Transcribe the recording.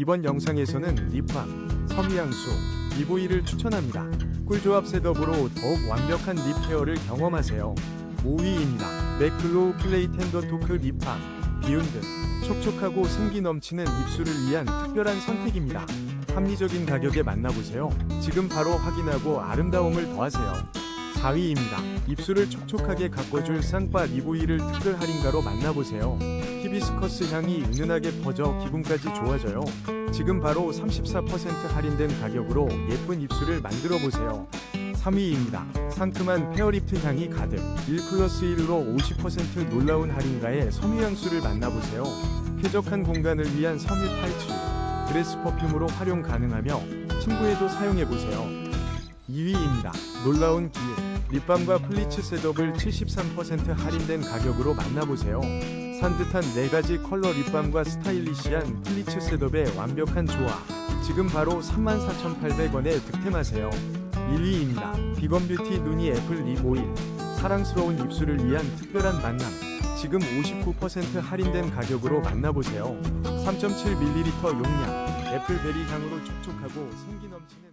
이번 영상에서는 립밤, 섬유향수, 리보이를 추천합니다. 꿀조합 셋업으로 더욱 완벽한 립 케어를 경험하세요. 5위입니다. 맥글로우 플레이 텐더 토크 립밤, 듯 촉촉하고 생기 넘치는 입술을 위한 특별한 선택입니다. 합리적인 가격에 만나보세요. 지금 바로 확인하고 아름다움을 더하세요. 4위입니다. 입술을 촉촉하게 가꿔줄 쌍바 리보이를 특별 할인가로 만나보세요. 히비스커스 향이 은은하게 퍼져 기분까지 좋아져요. 지금 바로 34% 할인된 가격으로 예쁜 입술을 만들어 보세요. 3위입니다. 상큼한 페어리프트 향이 가득 1 플러스 1로 50% 놀라운 할인가에 섬유향수를 만나보세요. 쾌적한 공간을 위한 섬유 탈취 드레스 퍼퓸으로 활용 가능하며 친구에도 사용해보세요. 2위입니다. 놀라운 기회 립밤과 플리츠 셋업을 73% 할인된 가격으로 만나보세요. 산뜻한 4가지 컬러 립밤과 스타일리시한 플리츠 셋업의 완벽한 조화 지금 바로 34,800원에 득템하세요. 1위입니다. 비건 뷰티 누니 애플 립 오일 사랑스러운 입술을 위한 특별한 만남 지금 59% 할인된 가격으로 만나보세요. 3.7ml 용량 애플베리 향으로 촉촉하고 생기 넘치는